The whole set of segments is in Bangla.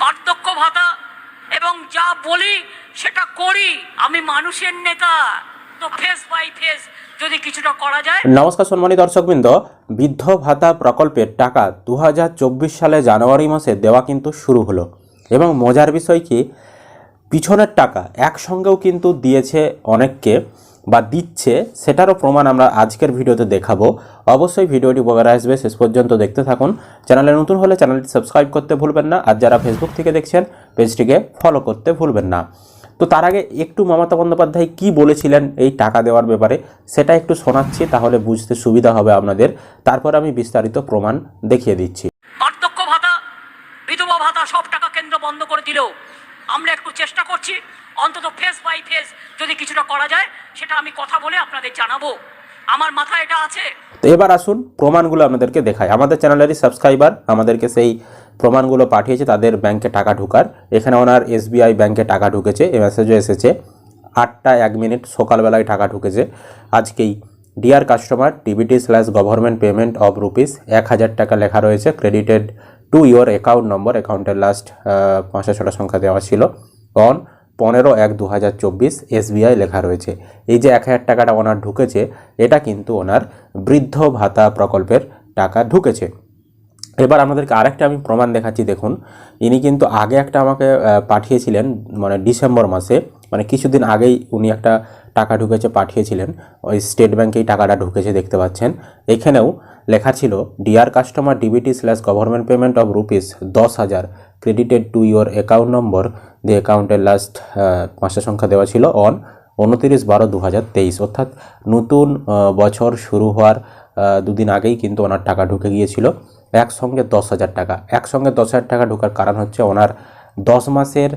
বার্ধক্য ভাতা এবং যা বলি সেটা করি, আমি মানুষের নেতা। তো ফেস বাই ফেস যদি কিছুটা করা যায়। নমস্কার সম্মানিত দর্শকবৃন্দ, বৃদ্ধ ভাতা প্রকল্পের টাকা দু হাজার চব্বিশ সালে জানুয়ারি মাসে দেওয়া কিন্তু শুরু হলো। এবং মজার বিষয় কি, পিছনের টাকা একসঙ্গেও কিন্তু দিয়েছে অনেককে। বা দিচ্ছে, সেটারও প্রমাণ আমরা আজকের ভিডিওতে দেখাবো। অবশ্যই ভিডিওটি উপকারে আসবে। শেষ পর্যন্ত দেখতে থাকুন। চ্যানেলে নতুন হলে চ্যানেলটি সাবস্ক্রাইব করতে ভুলবেন না। আর যারা ফেসবুক থেকে দেখছেন, পেজটিকে ফলো করতে ভুলবেন না। তো তার আগে একটু মমতা বন্দ্যোপাধ্যায় কি বলেছিলেন এই টাকা দেওয়ার ব্যাপারে, সেটা একটু শোনাচ্ছি, তাহলে বুঝতে সুবিধা হবে আপনাদের। তারপর আমি বিস্তারিত প্রমাণ দেখিয়ে দিচ্ছি। বার্ধক্য ভাতা, বিধবা ভাতা সব টাকা কেন্দ্র বন্ধ করে দিলেও আমরা একটু চেষ্টা করছি অন্তত ফেস বাই ফেস যদি কিছুটা করা যায়, সেটা আমি কথা বলে আপনাদের জানাব। আমার মাথায় এটা আছে। তো এবার আসুন, প্রমাণগুলো আপনাদেরকে দেখায় আমাদের চ্যানেলেরই সাবস্ক্রাইবার আমাদেরকে সেই প্রমাণগুলো পাঠিয়েছে, তাদের ব্যাংকে টাকা ঢোকার। এখানে ওনার এসবিআই ব্যাংকে টাকা ঢুকেছে এ মেসেজও এসেছে আটটা এক মিনিট, সকালবেলায় টাকা ঢুকেছে। আজকেই dear customer DBT slash government payment of rupees এক হাজার টাকা লেখা রয়েছে credited to your account number অ্যাকাউন্টের লাস্ট পাঁচশো ছটা সংখ্যা দেওয়া ছিল। অন পনেরো এক দু হাজার চব্বিশ এসবিআই লেখা রয়েছে। এই যে এক হাজার টাকাটা ওনার ঢুকেছে, এটা কিন্তু ওনার বৃদ্ধ ভাতা প্রকল্পের টাকা ঢুকেছে। এবার আপনাদেরকে আরেকটা আমি প্রমাণ দেখাচ্ছি, দেখুন। ইনি কিন্তু আগে একটা আমাকে পাঠিয়েছিলেন মানে ডিসেম্বর মাসে মানে কিছুদিন আগেই উনি একটা টাকা ঢুকেছে, পাঠিয়েছিলেন। ওই স্টেট ব্যাঙ্কেই টাকাটা ঢুকেছে, দেখতে পাচ্ছেন। এখানেও লেখা ছিল dear customer DBT slash government payment of rupees দশ হাজার credited to your account number the অ্যাকাউন্টের লাস্ট পাঁচটা সংখ্যা দেওয়া ছিল অন উনতিরিশ বারো দু অর্থাৎ নতুন বছর শুরু হওয়ার দুদিন আগেই কিন্তু ওনার টাকা ঢুকে গিয়েছিল। একসঙ্গে দশ হাজার টাকা। একসঙ্গে দশ হাজার টাকা ঢোকার কারণ হচ্ছে ওনার দশ মাসের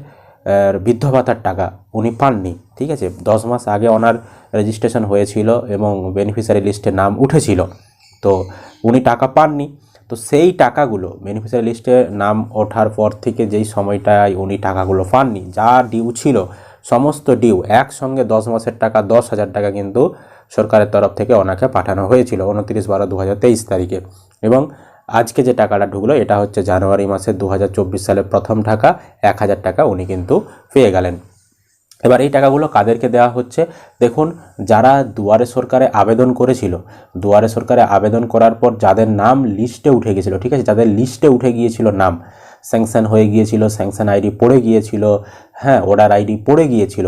আহ, বৃদ্ধ ভাতার টাকা উনি পাননি ঠিক আছে? দশ মাস আগে ওনার রেজিস্ট্রেশন হয়েছিল এবং বেনিফিশিয়ারি লিস্টে নাম উঠেছিল। তো উনি টাকা পাননি তো সেই টাকাগুলো বেনিফিশিয়ারি লিস্টে নাম ওঠার পর থেকে যেই সময়টায় উনি টাকাগুলো পাননি, যা ডিউ ছিল, সমস্ত ডিউ একসঙ্গে দশ মাসের টাকা, দশ হাজার টাকা কিন্তু সরকারের তরফ থেকে ওনাকে পাঠানো হয়েছিল উনত্রিশ বারো দু তারিখে। এবং আজকে যে টাকাটা ঢুকলো, এটা হচ্ছে জানুয়ারি মাসের দু সালের প্রথম টাকা, এক হাজার টাকা উনি কিন্তু পেয়ে গেলেন। এবার এই টাকাগুলো কাদেরকে দেওয়া হচ্ছে? দেখুন, যারা দুয়ারে সরকারে আবেদন করেছিল, দুয়ারে সরকারে আবেদন করার পর যাদের নাম লিস্টে উঠে গিয়েছিল, ঠিক আছে? যাদের লিস্টে উঠে গিয়েছিল নাম, স্যাংশন হয়ে গিয়েছিল, স্যাংশন আইডি পড়ে গিয়েছিল হ্যাঁ অর্ডার আইডি পড়ে গিয়েছিল,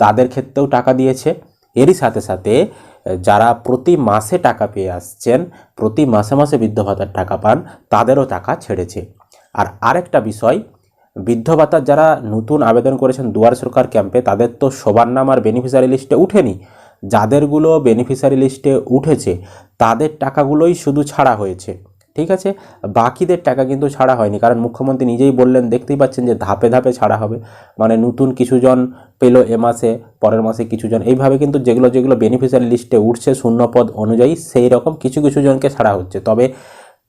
তাদের ক্ষেত্রেও টাকা দিয়েছে। এরই সাথে সাথে, যারা প্রতি মাসে টাকা পেয়ে আসছেন, প্রতি মাসে মাসে বৃদ্ধ ভাতার টাকা পান, তাদেরও টাকা ছেড়েছে। আর আরেকটা বিষয় বৃদ্ধ ভাতার যারা নতুন আবেদন করেছেন দুয়ার সরকার ক্যাম্পে, তাদের তো সবার নাম আর বেনিফিশিয়ারি লিস্টে উঠেনি। যাদেরগুলো বেনিফিশিয়ারি লিস্টে উঠেছে, তাদের টাকাগুলোই শুধু ছাড়া হয়েছে, ঠিক আছে? বাকিদের টাকা কিন্তু ছাড়া হয়নি, কারণ মুখ্যমন্ত্রী নিজেই বললেন, দেখতেই পাচ্ছেন যে ধাপে ধাপে ছাড়া হবে। মানে নতুন কিছুজন পেল এ মাসে, পরের মাসে কিছুজন, এইভাবে কিন্তু যেগুলো যেগুলো বেনিফিশিয়ারি লিস্টে উঠছে শূন্য পদ অনুযায়ী, সেই রকম কিছু কিছু জনকে ছাড়া হচ্ছে। তবে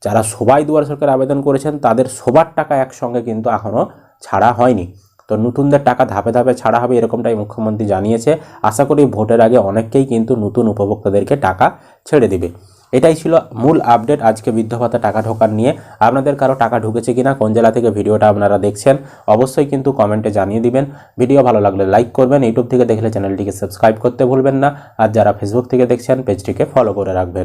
যারা সবাই দুয়ার সরকার আবেদন করেছেন, তাদের সবার টাকা একসঙ্গে কিন্তু এখনও ছাড়া হয়নি। তো নতুনদের টাকা ধাপে ধাপে ছাড়া হবে এরকমটাই মুখ্যমন্ত্রী জানিয়েছে। আশা করি ভোটের আগে অনেককেই কিন্তু নতুন উপভোক্তাদেরকে টাকা ছেড়ে দিবে। এটাই ছিল মূল আপডেট আজকে ভাতা টাকা ঢোকার নিয়ে। আপনাদের কারও টাকা ঢুকেছে কিনা, কোন জেলা থেকে ভিডিওটা আপনারা দেখছেন, অবশ্যই কিন্তু কমেন্টে জানিয়ে দিবেন। ভিডিও ভালো লাগলে লাইক করবেন, ইউটিউব থেকে দেখলে চ্যানেলটিকে সাবস্ক্রাইব করতে ভুলবেন না। আর যারা ফেসবুক থেকে দেখছেন, পেজটিকে ফলো করে রাখবেন।